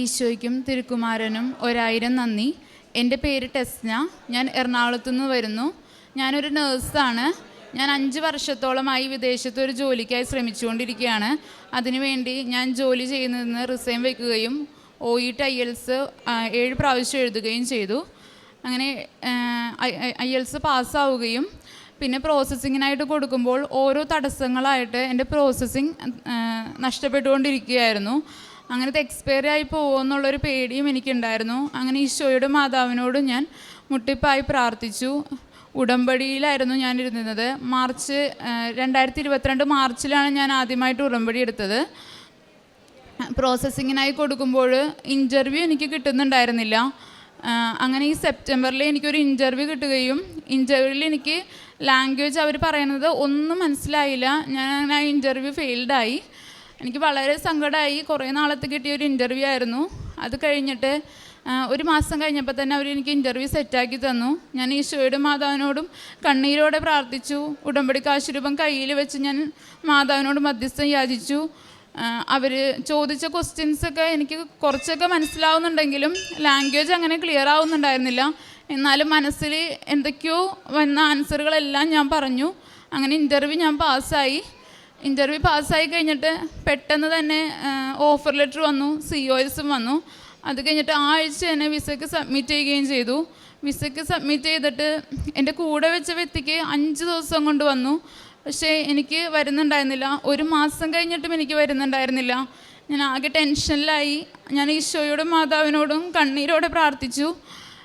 ഈശോയ്ക്കും തിരുക്കുമാരനും ഒരായിരം നന്ദി. എന്റെ പേര് ടെസ്ന. ഞാൻ എറണാകുളത്തു നിന്ന് വരുന്നു. ഞാനൊരു നേഴ്സാണ്. ഞാൻ അഞ്ച് വർഷത്തോളമായി വിദേശത്ത് ഒരു ജോലിക്കായി ശ്രമിച്ചുകൊണ്ടിരിക്കുകയാണ്. അതിനുവേണ്ടി ഞാൻ ജോലി ചെയ്യുന്നതിന് റിസൈൻ വയ്ക്കുകയും ഒ ഇ ടി ഐ എൽസ് ഏഴ് പ്രാവശ്യം എഴുതുകയും ചെയ്തു. അങ്ങനെ ഐ എൽസ് പാസ്സാവുകയും പിന്നെ പ്രോസസ്സിങ്ങിനായിട്ട് കൊടുക്കുമ്പോൾ ഓരോ തടസ്സങ്ങളായിട്ട് എന്റെ പ്രോസസ്സിങ് നഷ്ടപ്പെട്ടുകൊണ്ടിരിക്കുകയായിരുന്നു. അങ്ങനത്തെ എക്സ്പയറി ആയി പോകുമെന്നുള്ളൊരു പേടിയും എനിക്കുണ്ടായിരുന്നു. അങ്ങനെ ഈശോയുടെ മാതാവിനോടും ഞാൻ മുട്ടിപ്പായി പ്രാർത്ഥിച്ചു. ഉടമ്പടിയിലായിരുന്നു ഞാൻ ഇരുന്നത് മാർച്ച് രണ്ടായിരത്തി ഇരുപത്തിരണ്ട് മാർച്ചിലാണ് ഞാൻ ആദ്യമായിട്ട് ഉടമ്പടി എടുത്തത്. പ്രോസസ്സിങ്ങിനായി കൊടുക്കുമ്പോൾ ഇന്റർവ്യൂ എനിക്ക് കിട്ടുന്നുണ്ടായിരുന്നില്ല. അങ്ങനെ ഈ സെപ്റ്റംബറിൽ എനിക്കൊരു ഇന്റർവ്യൂ കിട്ടുകയും ഇന്റർവ്യൂവിൽ എനിക്ക് ലാംഗ്വേജ് അവർ പറയുന്നത് ഒന്നും മനസ്സിലായില്ല. ഞാൻ ആ ഇന്റർവ്യൂ ഫെയിൽഡായി എനിക്ക് വളരെ സങ്കടമായി. കുറേ നാളത്തെ കിട്ടിയ ഒരു ഇന്റർവ്യൂ ആയിരുന്നു. അത് കഴിഞ്ഞിട്ട് ഒരു മാസം കഴിഞ്ഞപ്പോൾ തന്നെ അവർ എനിക്ക് ഇന്റർവ്യൂ സെറ്റാക്കി തന്നു. ഞാൻ ഈശോയുടെ മാതാവിനോടും കണ്ണീരോടെ പ്രാർത്ഥിച്ചു. ഉടമ്പടി കാശുരൂപം കയ്യിൽ വെച്ച് ഞാൻ മാതാവിനോട് മധ്യസ്ഥം യാചിച്ചു. അവർ ചോദിച്ച ക്വസ്റ്റ്യൻസൊക്കെ എനിക്ക് കുറച്ചൊക്കെ മനസ്സിലാവുന്നുണ്ടെങ്കിലും ലാംഗ്വേജ് അങ്ങനെ ക്ലിയർ ആവുന്നുണ്ടായിരുന്നില്ല. എന്നാലും മനസ്സിൽ എന്തൊക്കെയോ വന്ന ആൻസറുകളെല്ലാം ഞാൻ പറഞ്ഞു. അങ്ങനെ ഇന്റർവ്യൂ ഞാൻ പാസ്സായി ഇന്റർവ്യൂ പാസ്സായി കഴിഞ്ഞിട്ട് പെട്ടെന്ന് തന്നെ ഓഫർ ലെറ്റർ വന്നു സി ഒ എസും വന്നു. അത് കഴിഞ്ഞിട്ട് ആ ആഴ്ച തന്നെ വിസയ്ക്ക് സബ്മിറ്റ് ചെയ്യുകയും ചെയ്തു. വിസയ്ക്ക് സബ്മിറ്റ് ചെയ്തിട്ട് എന്റെ കൂടെ വെച്ച വ്യക്തിക്ക് അഞ്ച് ദിവസം കൊണ്ട് വന്നു. പക്ഷേ എനിക്ക് വരുന്നുണ്ടായിരുന്നില്ല. ഒരു മാസം കഴിഞ്ഞിട്ടും എനിക്ക് വരുന്നുണ്ടായിരുന്നില്ല. ഞാൻ ആകെ ടെൻഷനിലായി. ഞാൻ ഈശോയോടും മാതാവിനോടും കണ്ണീരോടെ പ്രാർത്ഥിച്ചു.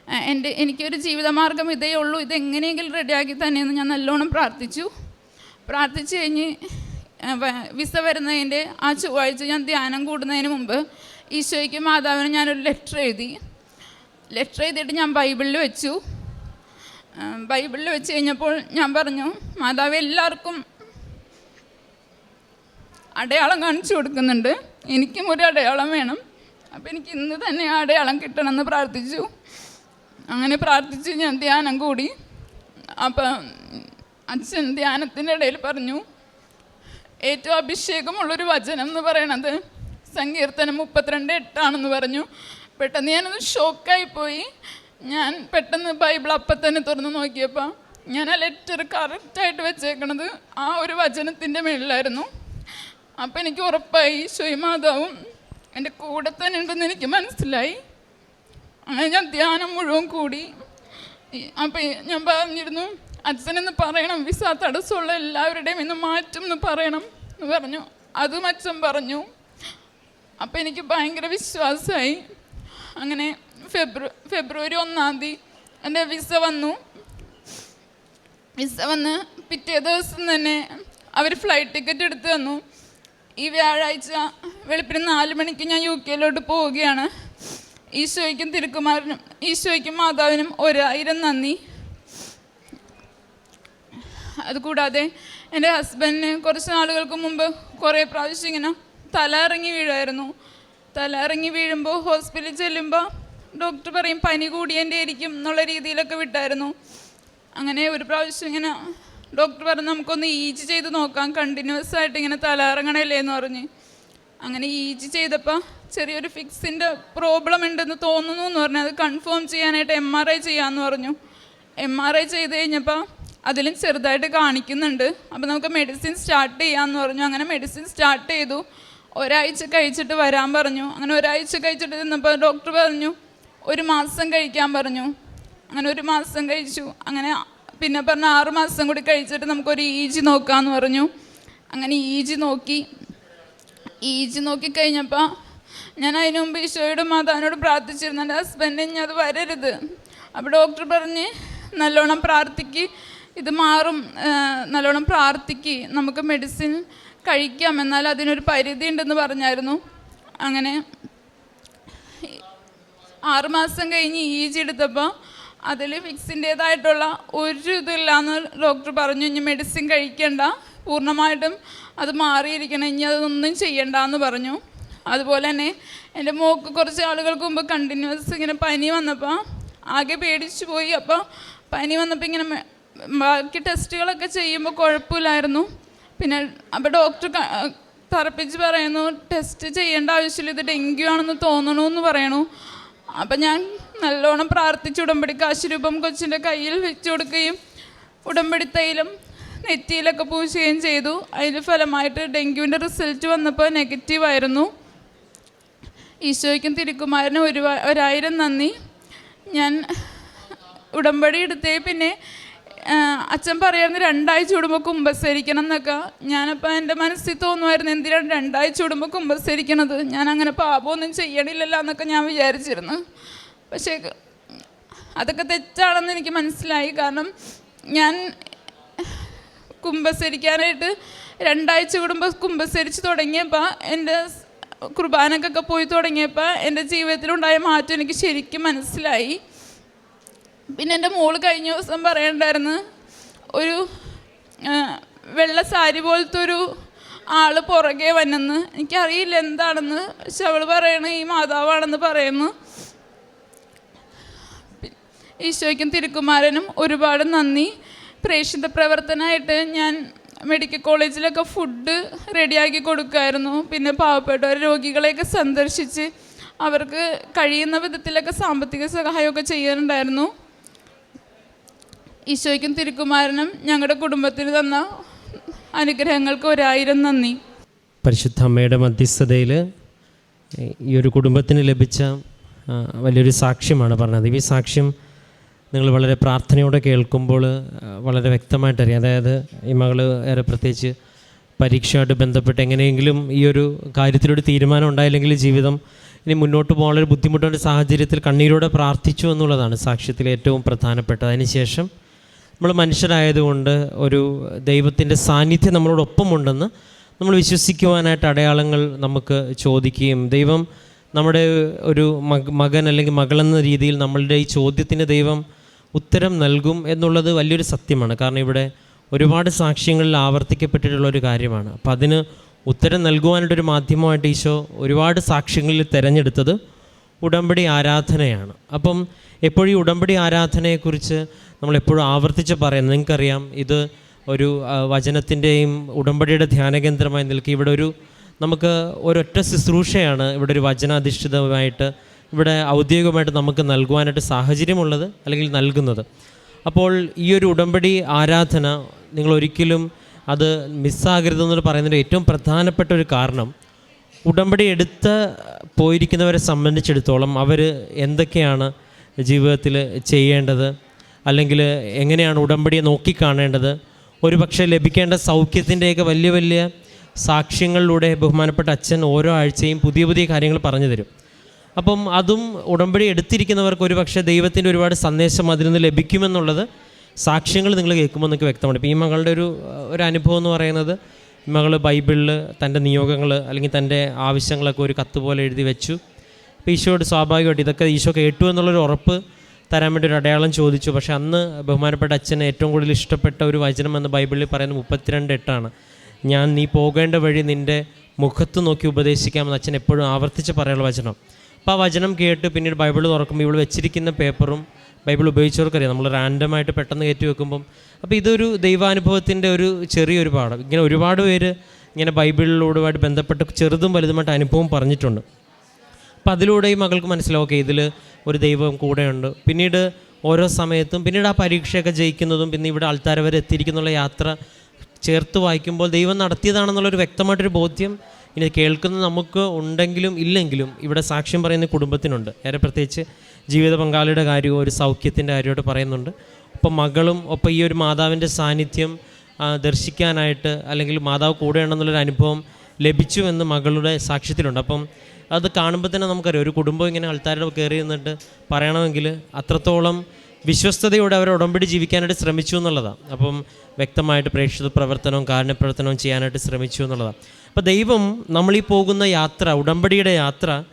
എന്റെ എനിക്കൊരു ജീവിതമാർഗം ഇതേ ഉള്ളൂ. ഇതെങ്ങനെയെങ്കിലും റെഡിയാക്കി തന്നെയെന്ന് ഞാൻ നല്ലോണം പ്രാർത്ഥിച്ചു. പ്രാർത്ഥിച്ചു കഴിഞ്ഞ് വിസ വരുന്നതിന്റെ ആ ചൊവ്വാഴ്ച ഞാൻ ധ്യാനം കൂടുന്നതിന് മുമ്പ് ഈശോയ്ക്ക് മാതാവിന് ഞാനൊരു ലെറ്റർ എഴുതി. ലെറ്റർ എഴുതിയിട്ട് ഞാൻ ബൈബിളിൽ വെച്ചു. ബൈബിളിൽ വെച്ച് കഴിഞ്ഞപ്പോൾ ഞാൻ പറഞ്ഞു മാതാവ് എല്ലാവർക്കും അടയാളം കാണിച്ചു കൊടുക്കുന്നുണ്ട്. എനിക്കും ഒരു അടയാളം വേണം. അപ്പം എനിക്ക് ഇന്ന് തന്നെ ആ അടയാളം കിട്ടണമെന്ന് പ്രാർത്ഥിച്ചു. അങ്ങനെ പ്രാർത്ഥിച്ച് ഞാൻ ധ്യാനം കൂടി. അപ്പം അച്ഛൻ ധ്യാനത്തിന്റെ ഇടയിൽ പറഞ്ഞു ഏറ്റവും അഭിഷേകമുള്ളൊരു വചനം എന്ന് പറയണത് സങ്കീർത്തനം മുപ്പത്തിരണ്ട് എട്ടാണെന്ന് പറഞ്ഞു. പെട്ടെന്ന് ഞാനൊന്ന് ഷോക്കായി പോയി. ഞാൻ പെട്ടെന്ന് ബൈബിൾ അപ്പം തന്നെ തുറന്ന് നോക്കിയപ്പോൾ ഞാൻ ആ ലെറ്റർ കറക്റ്റായിട്ട് വെച്ചേക്കണത് ആ ഒരു വചനത്തിന്റെ മേളിലായിരുന്നു. അപ്പം എനിക്ക് ഉറപ്പായി സ്വയമാതാവും എന്റെ കൂടെ തന്നെ ഉണ്ടെന്ന് എനിക്ക് മനസ്സിലായി. അങ്ങനെ ഞാൻ ധ്യാനം മുഴുവൻ കൂടി. അപ്പം ഞാൻ പറഞ്ഞിരുന്നു അച്ഛനെന്ന് പറയണം വിസ തടസ്സമുള്ള എല്ലാവരുടെയും ഇന്ന് മാറ്റും എന്ന് പറയണം എന്ന് പറഞ്ഞു. അതും അച്ഛൻ പറഞ്ഞു. അപ്പം എനിക്ക് ഭയങ്കര വിശ്വാസമായി. അങ്ങനെ ഫെബ്രു ഫെബ്രുവരി ഒന്നാം തീയതി എന്റെ വിസ വന്നു. വിസ വന്ന് പിറ്റേ ദിവസം തന്നെ അവർ ഫ്ലൈറ്റ് ടിക്കറ്റ് എടുത്തു തന്നു. ഈ വ്യാഴാഴ്ച വെളുപ്പിന് നാല് മണിക്ക് ഞാൻ യു കെയിലോട്ട് പോവുകയാണ്. ഈശോയ്ക്കും തിരുക്കുമാരനും ഈശോയ്ക്കും മാതാവിനും ഒരായിരം നന്ദി. അതുകൂടാതെ എന്റെ ഹസ്ബൻഡിന് കുറച്ച് നാളുകൾക്ക് മുമ്പ് കുറേ പ്രാവശ്യം ഇങ്ങനെ തല ഇറങ്ങി വീഴായിരുന്നു. തല ഇറങ്ങി വീഴുമ്പോൾ ഹോസ്പിറ്റലിൽ ചെല്ലുമ്പോൾ ഡോക്ടർ പറയും പനി കൂടിയതിന്റെ ആയിരിക്കും എന്നുള്ള രീതിയിലൊക്കെ വിട്ടായിരുന്നു. അങ്ങനെ ഒരു പ്രാവശ്യം ഇങ്ങനെ ഡോക്ടർ പറഞ്ഞു നമുക്കൊന്ന് ഈജി ചെയ്ത് നോക്കാം കണ്ടിന്യൂസ് ആയിട്ട് ഇങ്ങനെ തല ഇറങ്ങണല്ലേ എന്ന് പറഞ്ഞ്. അങ്ങനെ ഈജി ചെയ്തപ്പോൾ ചെറിയൊരു ഫിക്സിന്റെ പ്രോബ്ലം ഉണ്ടെന്ന് തോന്നുന്നു എന്ന് പറഞ്ഞു. അത് കൺഫേം ചെയ്യാനായിട്ട് എം ആർ ഐ ചെയ്യാമെന്ന് പറഞ്ഞു. എം ആർ ഐ ചെയ്ത് കഴിഞ്ഞപ്പോൾ അതിലും ചെറുതായിട്ട് കാണിക്കുന്നുണ്ട്. അപ്പോൾ നമുക്ക് മെഡിസിൻ സ്റ്റാർട്ട് ചെയ്യാമെന്ന് പറഞ്ഞു. അങ്ങനെ മെഡിസിൻ സ്റ്റാർട്ട് ചെയ്തു. ഒരാഴ്ച കഴിച്ചിട്ട് വരാൻ പറഞ്ഞു. അങ്ങനെ ഒരാഴ്ച കഴിച്ചിട്ട് നിന്നപ്പോൾ ഡോക്ടർ പറഞ്ഞു ഒരു മാസം കഴിക്കാൻ പറഞ്ഞു. അങ്ങനെ ഒരു മാസം കഴിച്ചു. അങ്ങനെ പിന്നെ പറഞ്ഞു ആറ് മാസം കൂടി കഴിച്ചിട്ട് നമുക്കൊരു ഇ ജി നോക്കാമെന്ന് പറഞ്ഞു. അങ്ങനെ ഇ ജി നോക്കി. ഇ ജി നോക്കിക്കഴിഞ്ഞപ്പോൾ ഞാൻ അതിനു മുമ്പ് ഈശോയോടും മാതാവിനോട് പ്രാർത്ഥിച്ചിരുന്നു. എന്റെ ഹസ്ബൻഡ് ഇനി അത് വരരുത്. അപ്പോൾ ഡോക്ടർ പറഞ്ഞ് നല്ലോണം പ്രാർത്ഥിക്ക്. ഇത് മാറും നല്ലോണം പ്രാർത്ഥിക്ക് നമുക്ക് മെഡിസിൻ കഴിക്കാം എന്നാൽ അതിനൊരു പരിധി ഉണ്ടെന്ന് പറഞ്ഞായിരുന്നു. അങ്ങനെ ആറുമാസം കഴിഞ്ഞ് ഇ ജി എടുത്തപ്പോൾ അതിൽ ഫിക്സിന്റേതായിട്ടുള്ള ഒരു ഇതില്ലാന്ന് ഡോക്ടർ പറഞ്ഞു ഇനി മെഡിസിൻ കഴിക്കണ്ട പൂർണമായിട്ടും അത് മാറിയിരിക്കണം ഇനി അതൊന്നും ചെയ്യണ്ട എന്ന് പറഞ്ഞു. അതുപോലെ തന്നെ എന്റെ മോക്ക് കുറച്ച് ആളുകൾക്ക് മുമ്പ് കണ്ടിന്യൂസ് ഇങ്ങനെ പനി വന്നപ്പോൾ ആകെ പേടിച്ചു പോയി. അപ്പോൾ പനി വന്നപ്പോൾ ഇങ്ങനെ ബാക്കി ടെസ്റ്റുകളൊക്കെ ചെയ്യുമ്പോൾ കുഴപ്പമില്ലായിരുന്നു പിന്നെ അപ്പോൾ ഡോക്ടർ തറപ്പിച്ച് പറയുന്നു ടെസ്റ്റ് ചെയ്യേണ്ട ആവശ്യമില്ല ഇത് ഡെങ്കു ആണെന്ന് തോന്നണു എന്ന് പറയണു. അപ്പം ഞാൻ നല്ലോണം പ്രാർത്ഥിച്ച് ഉടമ്പടി കാശുരൂപം കൊച്ചിന്റെ കയ്യിൽ വെച്ചു കൊടുക്കുകയും ഉടമ്പടി തൈലം നെറ്റിയിലൊക്കെ പൂശുകയും ചെയ്തു. അതിന് ഫലമായിട്ട് ഡെങ്കുവിന്റെ റിസൾട്ട് വന്നപ്പോൾ നെഗറ്റീവായിരുന്നു ഈശോയ്ക്കും തിരുക്കുമാരനും ഒരു ഒരായിരം നന്ദി. ഞാൻ ഉടമ്പടി എടുത്തേ പിന്നെ അച്ഛൻ പറയായിരുന്നു രണ്ടാഴ്ച കൂടുമ്പോൾ കുമ്പസരിക്കണം എന്നൊക്കെ. ഞാനപ്പോൾ എന്റെ മനസ്സിൽ തോന്നുമായിരുന്നു എന്തിനാണ് രണ്ടാഴ്ച കൂടുമ്പോൾ കുമ്പസരിക്കണത്? ഞാൻ അങ്ങനെ പാപമൊന്നും ചെയ്യണില്ലല്ലോ എന്നൊക്കെ ഞാൻ വിചാരിച്ചിരുന്നു. പക്ഷേ അതൊക്കെ തെറ്റാണെന്ന് എനിക്ക് മനസ്സിലായി. കാരണം ഞാൻ കുമ്പസരിക്കാനായിട്ട് രണ്ടാഴ്ച കൂടുമ്പോൾ കുമ്പസരിച്ച് തുടങ്ങിയപ്പോൾ എന്റെ കുർബാനക്കൊക്കെ പോയി തുടങ്ങിയപ്പോൾ എന്റെ ജീവിതത്തിലുണ്ടായ മാറ്റം എനിക്ക് ശരിക്കും മനസ്സിലായി. പിന്നെ എന്റെ മോൾ കഴിഞ്ഞ ദിവസം പറയണ്ടായിരുന്നു ഒരു വെള്ള സാരി പോലത്തെ ഒരു ആൾ പുറകെ വന്നെന്ന്. എനിക്കറിയില്ല എന്താണെന്ന് പക്ഷെ അവൾ പറയണ ഈ മാതാവാണെന്ന് പറയുന്നു. ഈശോയ്ക്കും തിരുക്കുമാരനും ഒരുപാട് നന്ദി. പ്രേക്ഷിത പ്രവർത്തനമായിട്ട് ഞാൻ മെഡിക്കൽ കോളേജിലൊക്കെ ഫുഡ് റെഡിയാക്കി കൊടുക്കുമായിരുന്നു പിന്നെ പാവപ്പെട്ട രോഗികളെയൊക്കെ സന്ദർശിച്ച് അവർക്ക് കഴിയുന്ന വിധത്തിലൊക്കെ സാമ്പത്തിക സഹായമൊക്കെ ചെയ്യാനുണ്ടായിരുന്നു ഈശോയ്ക്കും തിരുക്കുമാരനും ഞങ്ങളുടെ കുടുംബത്തിന് തന്ന അനുഗ്രഹങ്ങൾക്ക് ഒരായിരം നന്ദി. പരിശുദ്ധ അമ്മയുടെ മധ്യസ്ഥതയിൽ ഈ ഒരു കുടുംബത്തിന് ലഭിച്ച വലിയൊരു സാക്ഷ്യമാണ് പറഞ്ഞത്. ഈ സാക്ഷ്യം നിങ്ങൾ വളരെ പ്രാർത്ഥനയോടെ കേൾക്കുമ്പോൾ വളരെ വ്യക്തമായിട്ടറിയാം. അതായത് ഈ മകൾ ഏറെ പ്രത്യേകിച്ച് പരീക്ഷയായിട്ട് ബന്ധപ്പെട്ട് എങ്ങനെയെങ്കിലും ഈ ഒരു കാര്യത്തിലൊരു തീരുമാനം ഉണ്ടായില്ലെങ്കിൽ ജീവിതം ഇനി മുന്നോട്ട് പോകാനുള്ള ബുദ്ധിമുട്ടുള്ള സാഹചര്യത്തിൽ കണ്ണീരോടെ പ്രാർത്ഥിച്ചു എന്നുള്ളതാണ് സാക്ഷ്യത്തിൽ ഏറ്റവും പ്രധാനപ്പെട്ടത്. അതിനുശേഷം നമ്മൾ മനുഷ്യരായതുകൊണ്ട് ഒരു ദൈവത്തിന്റെ സാന്നിധ്യം നമ്മളോടൊപ്പമുണ്ടെന്ന് നമ്മൾ വിശ്വസിക്കുവാനായിട്ട് അടയാളങ്ങൾ നമുക്ക് ചോദിക്കുകയും ദൈവം നമ്മുടെ ഒരു മക മകൻ അല്ലെങ്കിൽ മകളെന്ന രീതിയിൽ നമ്മളുടെ ഈ ചോദ്യത്തിന് ദൈവം ഉത്തരം നൽകും എന്നുള്ളത് വലിയൊരു സത്യമാണ്. കാരണം ഇവിടെ ഒരുപാട് സാക്ഷ്യങ്ങളിൽ ആവർത്തിക്കപ്പെട്ടിട്ടുള്ള ഒരു കാര്യമാണ്. അപ്പം അതിന് ഉത്തരം നൽകുവാനായിട്ടൊരു മാധ്യമമായിട്ട് ഈശോ ഒരുപാട് സാക്ഷ്യങ്ങളിൽ തിരഞ്ഞെടുത്തത് ഉടമ്പടി ആരാധനയാണ്. അപ്പം എപ്പോഴും ഈ ഉടമ്പടി ആരാധനയെക്കുറിച്ച് നമ്മൾ എപ്പോഴും ആവർത്തിച്ച് പറയുന്നത് നിങ്ങൾക്കറിയാം ഇത് ഒരു വചനത്തിന്റെയും ഉടമ്പടിയുടെ ധ്യാന കേന്ദ്രമായി നിൽക്കുക ഇവിടെ ഒരു നമുക്ക് ഒരൊറ്റ ശുശ്രൂഷയാണ് ഇവിടെ ഒരു വചനാധിഷ്ഠിതമായിട്ട് ഇവിടെ ഔദ്യോഗികമായിട്ട് നമുക്ക് നൽകുവാനായിട്ട് സാഹചര്യമുള്ളത് അല്ലെങ്കിൽ നൽകുന്നത്. അപ്പോൾ ഈ ഒരു ഉടമ്പടി ആരാധന നിങ്ങൾ ഒരിക്കലും അത് മിസ്സാകരുതെന്ന് പറയുന്നതിന്റെ ഏറ്റവും പ്രധാനപ്പെട്ട ഒരു കാരണം ഉടമ്പടി എടുത്ത് പോയിരിക്കുന്നവരെ സംബന്ധിച്ചിടത്തോളം അവർ എന്തൊക്കെയാണ് ജീവിതത്തിൽ ചെയ്യേണ്ടത്? അല്ലെങ്കിൽ എങ്ങനെയാണ് ഉടമ്പടിയെ നോക്കിക്കാണേണ്ടത്? ഒരു പക്ഷേ ലഭിക്കേണ്ട സൗഖ്യത്തിന്റെയൊക്കെ വലിയ വലിയ സാക്ഷ്യങ്ങളിലൂടെ ബഹുമാനപ്പെട്ട അച്ഛൻ ഓരോ ആഴ്ചയും പുതിയ പുതിയ കാര്യങ്ങൾ പറഞ്ഞു തരും. അപ്പം അതും ഉടമ്പടി എടുത്തിരിക്കുന്നവർക്ക് ഒരു പക്ഷേ ദൈവത്തിന്റെ ഒരുപാട് സന്ദേശം അതിൽ നിന്ന് ലഭിക്കുമെന്നുള്ളത് സാക്ഷ്യങ്ങൾ നിങ്ങൾ കേൾക്കുമ്പോൾ നിങ്ങൾക്ക് വ്യക്തമാണ്. ഇപ്പം ഈ മകളുടെ ഒരു ഒരു അനുഭവം എന്ന് പറയുന്നത് മകൾ ബൈബിളിൽ തന്റെ നിയോഗങ്ങൾ അല്ലെങ്കിൽ തന്റെ ആവശ്യങ്ങളൊക്കെ ഒരു കത്ത് പോലെ എഴുതി വെച്ചു. അപ്പോൾ ഈശോയോട് സ്വാഭാവികമായിട്ട് ഇതൊക്കെ ഈശോ കേട്ടു എന്നുള്ളൊരു ഉറപ്പ് തരാൻ വേണ്ടി ഒരു അടയാളം ചോദിച്ചു. പക്ഷേ അന്ന് ബഹുമാനപ്പെട്ട അച്ഛന് ഏറ്റവും കൂടുതൽ ഇഷ്ടപ്പെട്ട ഒരു വചനം എന്ന് ബൈബിളിൽ പറയുന്നത് മുപ്പത്തിരണ്ട് എട്ടാണ്. ഞാൻ നീ പോകേണ്ട വഴി നിന്റെ മുഖത്ത് നോക്കി ഉപദേശിക്കാമെന്ന് അച്ഛൻ എപ്പോഴും ആവർത്തിച്ച് പറയാനുള്ള വചനം. അപ്പോൾ ആ വചനം കേട്ട് പിന്നീട് ബൈബിൾ തുറക്കുമ്പോൾ ഇവിടെ വെച്ചിരിക്കുന്ന പേപ്പറും ബൈബിൾ ഉപയോഗിച്ചവർക്കറിയാം. നമ്മൾ റാൻഡമായിട്ട് പെട്ടെന്ന് കയറ്റി വെക്കുമ്പം. അപ്പോൾ ഇതൊരു ദൈവാനുഭവത്തിന്റെ ഒരു ചെറിയൊരു പാഠം. ഇങ്ങനെ ഒരുപാട് പേര് ഇങ്ങനെ ബൈബിളിലോടുമായിട്ട് ബന്ധപ്പെട്ട് ചെറുതും വലുതുമായിട്ട് അനുഭവം പറഞ്ഞിട്ടുണ്ട്. അപ്പം അതിലൂടെ ഈ മകൾക്ക് മനസ്സിലാവും ഓക്കെ ഇതിൽ ഒരു ദൈവം കൂടെയുണ്ട്. പിന്നീട് ഓരോ സമയത്തും പിന്നീട് ആ പരീക്ഷയൊക്കെ ജയിക്കുന്നതും പിന്നെ ഇവിടെ ആൾക്കാർ വരെ എത്തിയിരിക്കുന്നുള്ള യാത്ര ചേർത്ത് വായിക്കുമ്പോൾ ദൈവം നടത്തിയതാണെന്നുള്ളൊരു വ്യക്തമായിട്ടൊരു ബോധ്യം ഇനി കേൾക്കുന്ന നമുക്ക് ഉണ്ടെങ്കിലും ഇല്ലെങ്കിലും ഇവിടെ സാക്ഷ്യം പറയുന്ന കുടുംബത്തിനുണ്ട്. ഏറെ പ്രത്യേകിച്ച് ജീവിത പങ്കാളിയുടെ കാര്യവും ഒരു സൗഖ്യത്തിന്റെ കാര്യമായിട്ട് പറയുന്നുണ്ട്. ഒപ്പം മകളും ഒപ്പം ഈ ഒരു മാതാവിന്റെ സാന്നിധ്യം ദർശിക്കാനായിട്ട് അല്ലെങ്കിൽ മാതാവ് കൂടെയുണ്ടെന്നുള്ളൊരു അനുഭവം ലഭിച്ചു എന്ന് മകളുടെ സാക്ഷ്യത്തിലുണ്ട്. അപ്പം അത് കാണുമ്പോൾ തന്നെ നമുക്കറിയാം ഒരു കുടുംബം ഇങ്ങനെ ആൾക്കാരുടെ കയറി നിന്നിട്ട് പറയണമെങ്കിൽ അത്രത്തോളം വിശ്വസ്തയോടെ അവർ ഉടമ്പടി ജീവിക്കാനായിട്ട് ശ്രമിച്ചു എന്നുള്ളതാണ്. അപ്പം വ്യക്തമായിട്ട് പ്രേക്ഷിത പ്രവർത്തനവും കാരുണ്യപ്രവർത്തനവും ചെയ്യാനായിട്ട് ശ്രമിച്ചു എന്നുള്ളതാണ്. അപ്പോൾ ദൈവം നമ്മളീ പോകുന്ന യാത്ര ഉടമ്പടിയുടെ യാത്ര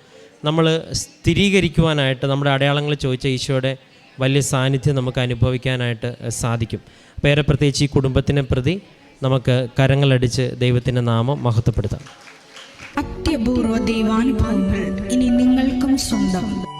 നമ്മൾ സ്ഥിരീകരിക്കുവാനായിട്ട് നമ്മുടെ അടയാളങ്ങൾ ചോദിച്ച ഈശോയുടെ വലിയ സാന്നിധ്യം നമുക്ക് അനുഭവിക്കാനായിട്ട് സാധിക്കും. ഏറെ പ്രത്യേകിച്ച് ഈ കുടുംബത്തിനെ പ്രതി നമുക്ക് കരങ്ങളടിച്ച് ദൈവത്തിന്റെ നാമം മഹത്വപ്പെടുത്താം. അത്യപൂർവ ദൈവാനുഭവങ്ങൾ ഇനി നിങ്ങൾക്കും സ്വന്തം.